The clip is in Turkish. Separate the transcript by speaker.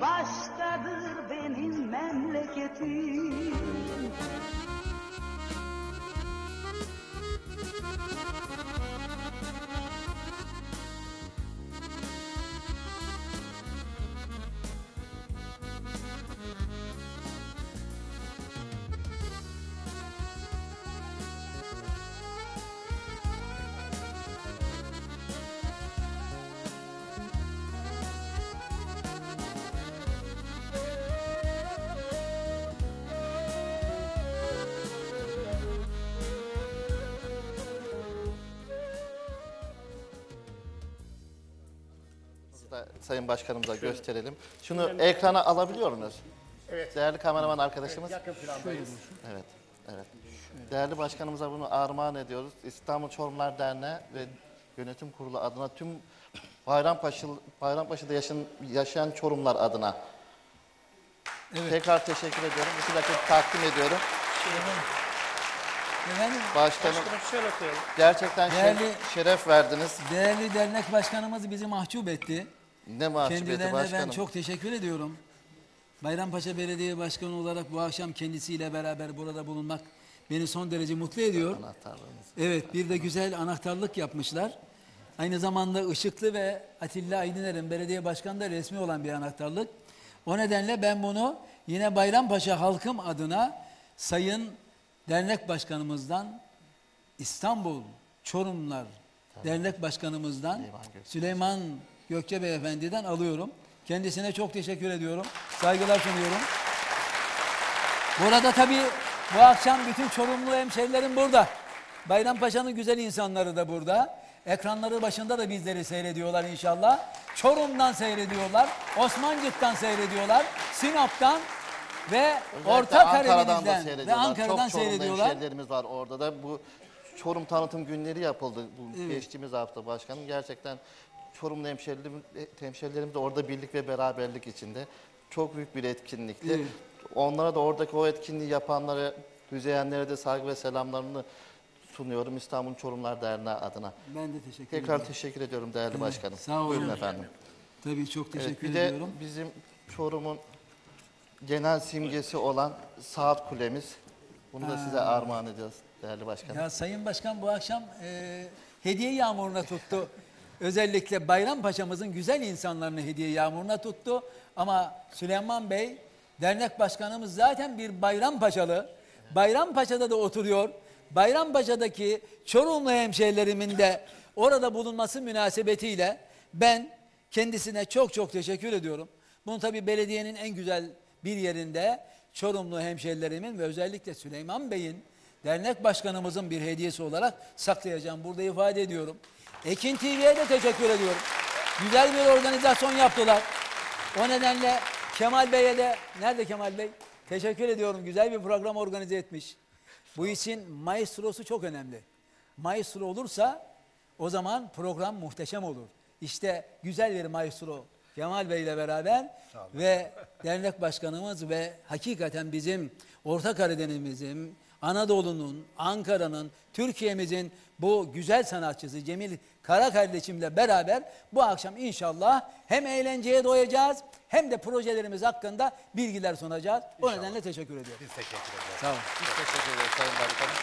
Speaker 1: başkadır benim memleketim.
Speaker 2: Da Sayın Başkanımıza gösterelim. Şunu ekrana alabiliyor muyuz? Evet. Değerli kameraman arkadaşımız.
Speaker 3: Yakın plandayız.
Speaker 2: Evet, evet. Değerli başkanımıza bunu armağan ediyoruz. İstanbul Çorumlar Derneği ve Yönetim Kurulu adına tüm Bayrampaşa, Bayrampaşa'da yaşayan, yaşayan Çorumlar adına.
Speaker 4: Evet.
Speaker 2: Tekrar teşekkür ediyorum. İki dakika takdim ediyorum.
Speaker 4: Efendim,
Speaker 2: Başkanım
Speaker 3: Başkanım şöyle
Speaker 2: gerçekten şeref-
Speaker 4: Değerli-
Speaker 2: şeref verdiniz.
Speaker 4: değerli dernek başkanımız bizi mahcup etti.
Speaker 2: Ne mahcubiyeti
Speaker 4: Kendilerine
Speaker 2: başkanım.
Speaker 4: ben çok teşekkür ediyorum. Bayrampaşa Belediye Başkanı olarak bu akşam kendisiyle beraber burada bulunmak beni son derece mutlu ediyor.
Speaker 2: Anahtarlarınız.
Speaker 4: Evet bir de güzel anahtarlık yapmışlar. Aynı zamanda Işıklı ve Atilla Aydıner'in belediye başkanı da resmi olan bir anahtarlık. O nedenle ben bunu yine Bayrampaşa halkım adına Sayın Dernek Başkanımızdan İstanbul Çorumlar Dernek Başkanımızdan
Speaker 2: Süleyman Gökçe.
Speaker 4: Beyefendi'den alıyorum. Kendisine çok teşekkür ediyorum. Saygılar sunuyorum. Burada tabii bu akşam bütün Çorumlu hemşerilerim burada. Bayrampaşa'nın güzel insanları da burada. Ekranları başında da bizleri seyrediyorlar inşallah. Çorum'dan seyrediyorlar. Osmancık'tan seyrediyorlar. Sinop'tan ve
Speaker 2: Özellikle
Speaker 4: Orta Karadeniz'den ve
Speaker 2: seyrediyorlar.
Speaker 4: Ankara'dan
Speaker 2: Çok
Speaker 4: seyrediyorlar.
Speaker 2: hemşehrilerimiz var orada da. Bu Çorum tanıtım günleri yapıldı bu geçtiğimiz hafta başkanım. Gerçekten Çorumlu hemşehrilerimiz, hemşehrilerimiz de orada birlik ve beraberlik içinde. Çok büyük bir etkinlikti.
Speaker 4: Evet.
Speaker 2: Onlara da oradaki o etkinliği yapanlara, düzeyenlere de saygı ve selamlarımı sunuyorum İstanbul Çorumlar Derneği adına.
Speaker 4: Ben de teşekkür
Speaker 2: Tekrar
Speaker 4: ederim.
Speaker 2: teşekkür ediyorum değerli başkanım.
Speaker 4: sağ olun.
Speaker 2: Buyurun efendim.
Speaker 4: Tabii çok
Speaker 2: Evet,
Speaker 4: teşekkür
Speaker 2: bir de
Speaker 4: ediyorum.
Speaker 2: bizim Çorum'un genel simgesi olan saat kulemiz. Bunu da size armağan ediyoruz değerli başkanım.
Speaker 4: Ya Sayın Başkan bu akşam e, hediye yağmuruna tuttu. Özellikle Bayrampaşa'mızın güzel insanlarını hediye yağmuruna tuttu. Ama Süleyman Bey, dernek başkanımız zaten bir Bayrampaşalı. Bayrampaşa'da da oturuyor. Bayrampaşa'daki Çorumlu hemşehrilerimin de orada bulunması münasebetiyle ben kendisine çok çok teşekkür ediyorum. Bunu tabii belediyenin en güzel bir yerinde Çorumlu hemşerilerimin ve özellikle Süleyman Bey'in dernek başkanımızın bir hediyesi olarak saklayacağım. Burada ifade ediyorum. Ekin TV'ye de teşekkür ediyorum. Güzel bir organizasyon yaptılar. O nedenle Kemal Bey'e de, nerede Kemal Bey? Teşekkür ediyorum. Güzel bir program organize etmiş. Bu için maestrosu çok önemli. Maestro olursa o zaman program muhteşem olur. İşte güzel bir maestro Kemal Bey ile beraber ve dernek başkanımız ve hakikaten bizim Orta Karadeniz'imizin, Anadolu'nun, Ankara'nın, Türkiye'mizin bu güzel sanatçısı Cemil Kara kardeşimle beraber bu akşam inşallah hem eğlenceye doyacağız hem de projelerimiz hakkında bilgiler sunacağız. O nedenle teşekkür ediyorum.
Speaker 3: Biz teşekkür ederiz.
Speaker 4: Sağ olun.
Speaker 2: Biz teşekkür ederiz Sayın Başkanım.